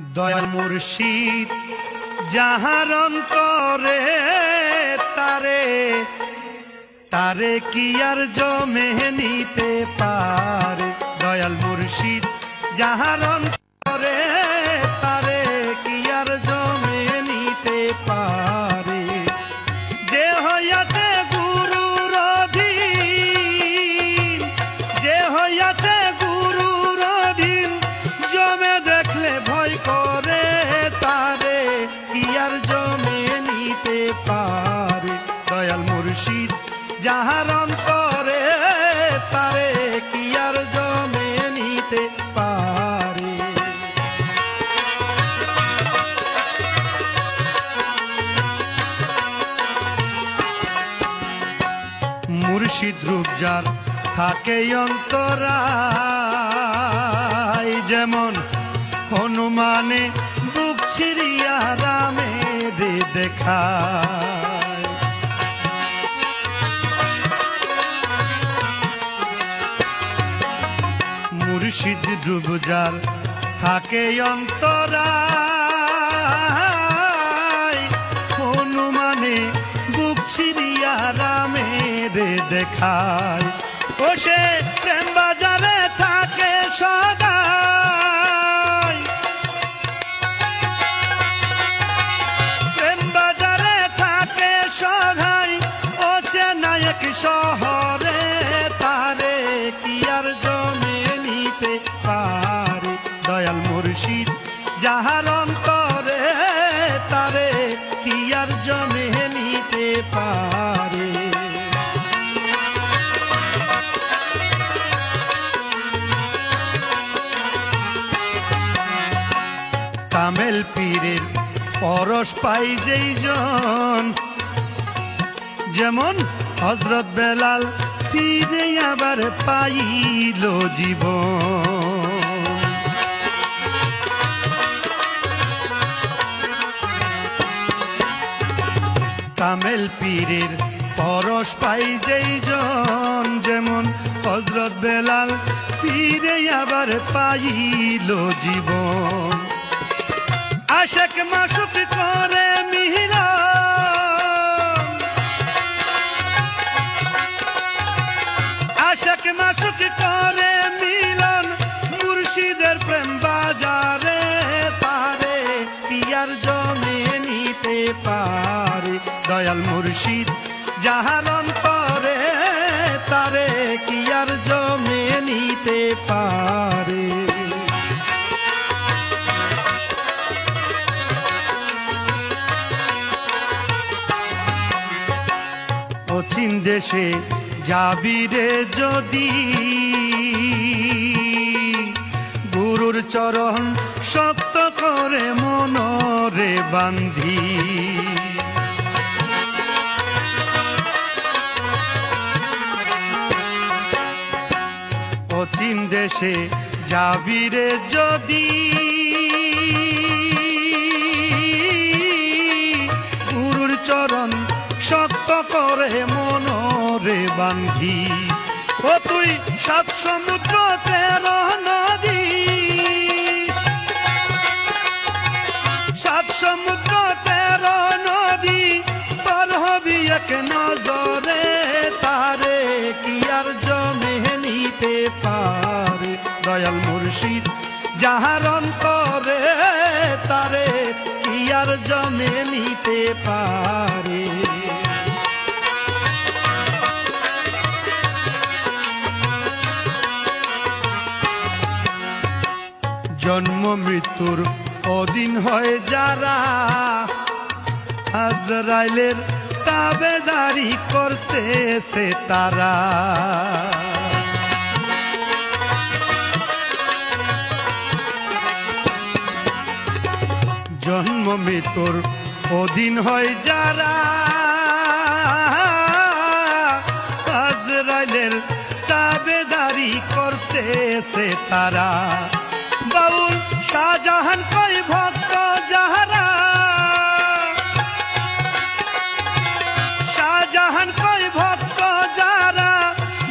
দয়াল মুর্শিদ যাহার অন্তরে তারে তারে কি আর জমে নিতে পারে? দয়াল মুর্শিদ যাহার আর জমে নিতে পারে দয়াল মুর্শিদ, যাহার অন্তরে তারে কি আর জমে নিতে পারে। মুর্শিদ রূপজার থাকে অন্তরায়, যেমন হনুমানে বুক ছিড়িয়া রামে রে দেখায়। মুর্শিদ রূপজার থাকে অন্তরায়। হনুমানে বুক ছিড়িয়া রামের দেখায়। ও সে প্রেম বাজারে থাকে সদাই কামেল পীরের পরশ পাই যেই জন। যেমন হজরত বেলাল ফিরে আবার পাইল জীবন। কামেল পীরের পরশ পাই যেই জন। যেমন হজরত বেলাল ফিরে আবার পাইল জীবন। আশেক মাসুক করে মিহিলা আশাক মাসুক করে মিলন মুর্শিদের প্রেম বাজারে তারে পিয়ার জমে নিতে পারে। দয়াল মুর্শিদ যাহার অন্তরে তারে কিয়ার জমে নিতে পারে। অচিন দেশে যাবি রে যদি? গুরুর চরণ শক্ত করে মনরে বান্ধি। অচিন দেশে যাবি রে যদি? করে মনরে বান্ধি, ও তুই সাত সমুদ্র তেরো নদী। সাত সমুদ্র তেরো নদী পার হবি এক নজরে, তারে কি আর জমে নিতে পারে? দয়াল মুর্শিদ, যাহার অন্তরে তারে কি আর জমে নিতে পারে? জন্ম মৃত্যুর অধীন হয় যারা আজরাইলের তাবেদারি করতেছে তারা। জন্ম মৃত্যুর অধীন হয় যারা আজরাইলের তাবেদারি করতেছে তারা। শাহজাহান কই ভক্ত যাহারা। শাহজাহান কই ভক্ত যারা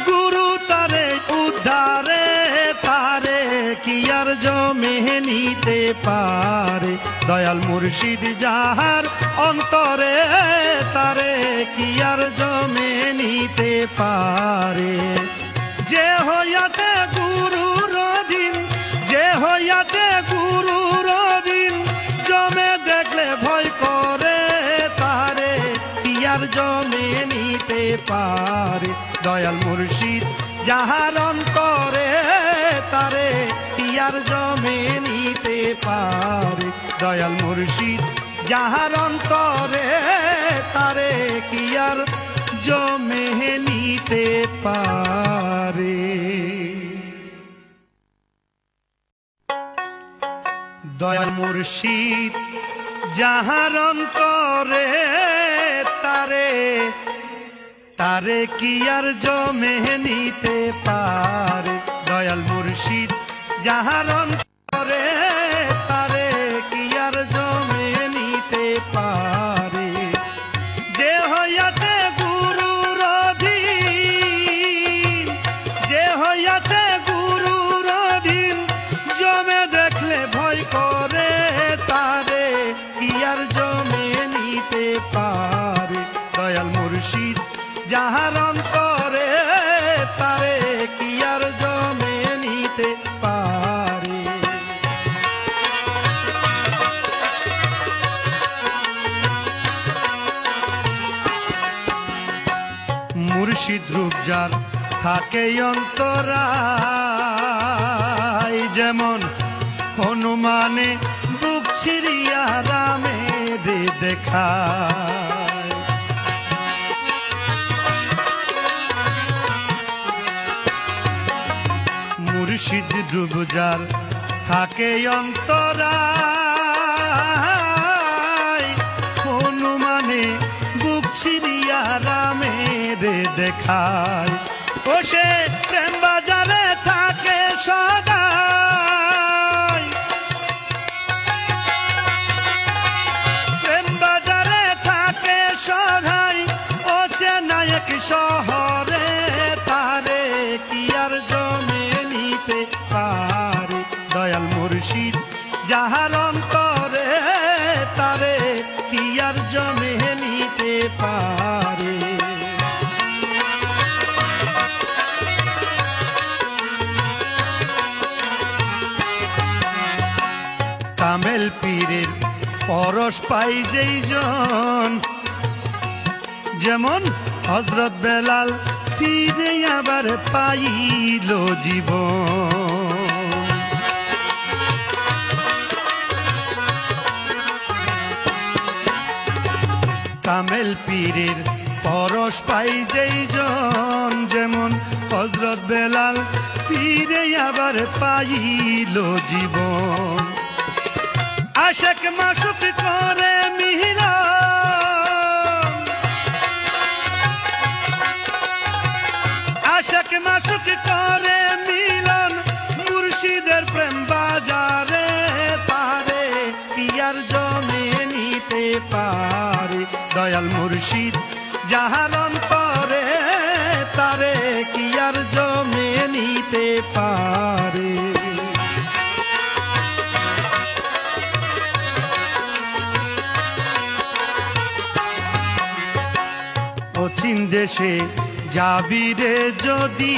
গুরু তারে উদ্ধারে তারে কি আর জমে নিতে পারে? দয়াল মুর্শিদ যাহার অন্তরে তারে, কি আর জমে নিতে পারে? যে হইয়াছে ইয়ার জমে নিতে পারে দয়াল মুর্শিদ, যাহার অন্তরে তারে ইয়ার জমে নিতে পারে। দয়াল মুর্শিদ, যাহার অন্তরে তারে কিয়ার জমে নিতে পারে। দয়াল মুর্শিদ, যাহার অন্তরে তারে তারে কি আর জমে নিতে পারে? দয়াল মুর্শিদ যাহার অন্তরে, তারে কি আর জমে নিতে পারে? যে হইয়াছে গুরুর অধীন, যে হইয়াছে গুরুর মুর্শিদ রূপ যার থাকে অন্তরায়। যেমন হনুমানে বুক ছিড়িয়া রামে রে দেখায়। মুর্শিদ যার থাকে অন্তরায়। কামেল পীরের পরশ পাই যেই জন। যেমন হজরত বেলাল ফিরে আবার পাইল জীবন। কামেল পীরের পরশ পাই যেই জন, যেমন হজরত বেলাল ফিরে আবার পাইল জীবন। আশাক মাসুক করে মিহিলা আশাক মাসুক করে মিলন মুর্শিদের প্রেম বাজারে তারে পিয়ার জমে নিতে পারে। দয়াল জাহারন পরে তারে কি আর জমে নিতে পারে? অচিন দেশে যাবি রে যদি